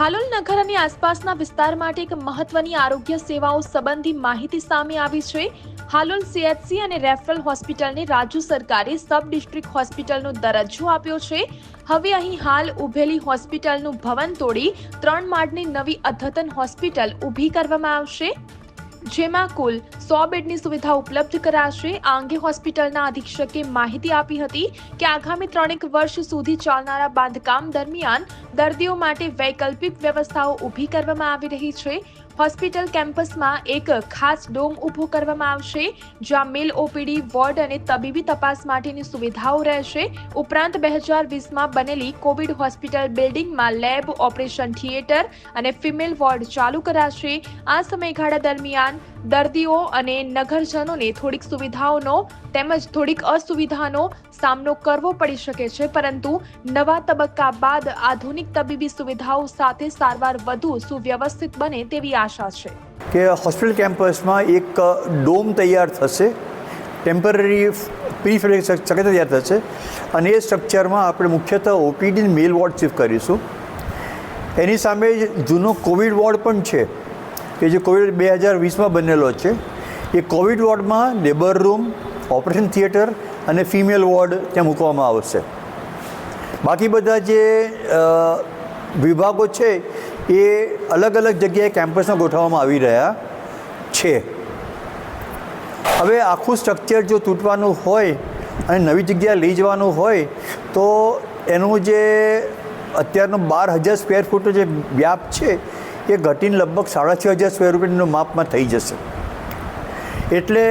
હાલોલ નગર અને આસપાસના વિસ્તાર માટે એક મહત્વની આરોગ્ય સેવાઓ સંબંધી માહિતી સામે આવી છે. હાલોલ સીએચસી અને રેફરલ હોસ્પિટલને રાજ્ય સરકારે સબ ડિસ્ટ્રિક્ટ હોસ્પિટલનો દરજ્જો આપ્યો છે. હવે અહીં હાલ ઊભેલી હોસ્પિટલનું ભવન તોડી ત્રણ માળની નવી અદ્યતન હોસ્પિટલ ઊભી કરવામાં આવશે. જેમાં કુલ સો બેડની સુવિધા ઉપલબ્ધ કરાશે. આ અંગે હોસ્પિટલના અધિક્ષકે માહિતી આપી હતી કે આગામી ત્રણેક વર્ષ સુધી ચાલનારા બાંધકામ દરમિયાન દર્દીઓ માટે વૈકલ્પિક વ્યવસ્થાઓ ઊભી કરવામાં આવી રહી છે. હોસ્પિટલ કેમ્પસમાં એક ખાસ ડોમ ઊભો કરવામાં આવશે, જ્યાં મેલ ઓપીડી, વોર્ડ અને તબીબી તપાસ માટેની સુવિધાઓ રહેશે. ઉપરાંત બે હજાર વીસમાં બનેલી કોવિડ હોસ્પિટલ બિલ્ડિંગમાં લેબ, ઓપરેશન થિયેટર અને ફિમેલ વોર્ડ ચાલુ કરાશે. આ સમયગાળા દરમિયાન દર્દીઓ અને નગરજનોને થોડીક સુવિધાઓનો તેમજ થોડીક અસુવિધાનો સામનો કરવો પડી શકે છે, પરંતુ નવા તબક્કા બાદ આધુનિક તબીબી સુવિધાઓ સાથે સારવાર વધુ સુવ્યવસ્થિત બને તેવી આશા છે. કે હોસ્પિટલ કેમ્પસમાં એક ડોમ તૈયાર થશે. ટેમ્પરરી પ્રી સ્ટ્રક્ચર તૈયાર થશે. અને એ સ્ટ્રક્ચરમાં આપણે મુખ્યત્વે ઓપીડી મેલ વોર્ડ શિફ્ટ કરીશું. એની સામે જ જૂનો કોવિડ વોર્ડ પણ છે. કે જે કોવિડ બે હજાર વીસમાં બનેલો છે. એ કોવિડ વોર્ડમાં લેબર રૂમ ઓપરેશન થિયેટર અને ફિમેલ વોર્ડ ત્યાં મૂકવામાં આવશે. બાકી બધા જે વિભાગો છે એ અલગ અલગ જગ્યાએ કેમ્પસમાં ગોઠવવામાં આવી રહ્યા છે. હવે આખું સ્ટ્રક્ચર જો તૂટવાનું હોય અને નવી જગ્યાએ લઈ જવાનું હોય, તો એનું જે અત્યારનો બાર હજાર સ્ક્વેર ફૂટનો જે વ્યાપ છે, એ ઘટીને લગભગ સાડા છ હજાર સ્ક્વેર ફૂટનું માપમાં થઈ જશે. એટલે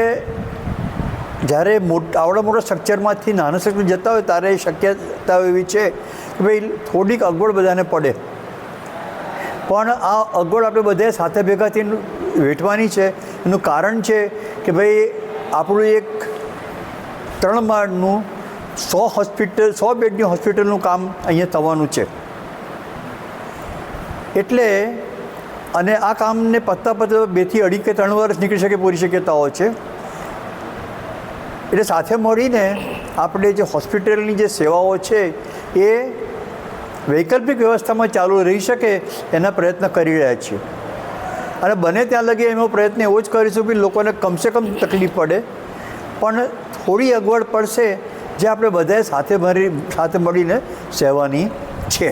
જ્યારે મોટા, આવડા મોટા સ્ટ્રક્ચરમાંથી નાના સ્ટ્રક્ચર જતા હોય, ત્યારે શક્યતા એવી છે કે ભાઈ થોડીક અગવડ બધાને પડે. પણ આ અગવડ આપણે બધાએ સાથે ભેગા થઈને વેઠવાની છે. એનું કારણ છે કે ભાઈ, આપણું એક ત્રણ માળનું સો હોસ્પિટલ, સો બેડની હોસ્પિટલનું કામ અહીંયા થવાનું છે. એટલે અને આ કામને પત્તા પત્તા બેથી અઢી કે ત્રણ વર્ષ નીકળી શકે પૂરી શક્યતાઓ છે. એટલે સાથે મળીને આપણે જે હોસ્પિટલની જે સેવાઓ છે, એ વૈકલ્પિક વ્યવસ્થામાં ચાલુ રહી શકે એના પ્રયત્ન કરી રહ્યા છીએ. અને બને ત્યાં લગી એનો પ્રયત્ન એવો જ કરીશું કે લોકોને કમસે કમ તકલીફ પડે. પણ થોડી અગવડ પડશે જે આપણે બધાએ સાથે મળી સાથે મળીને સહેવાની છે.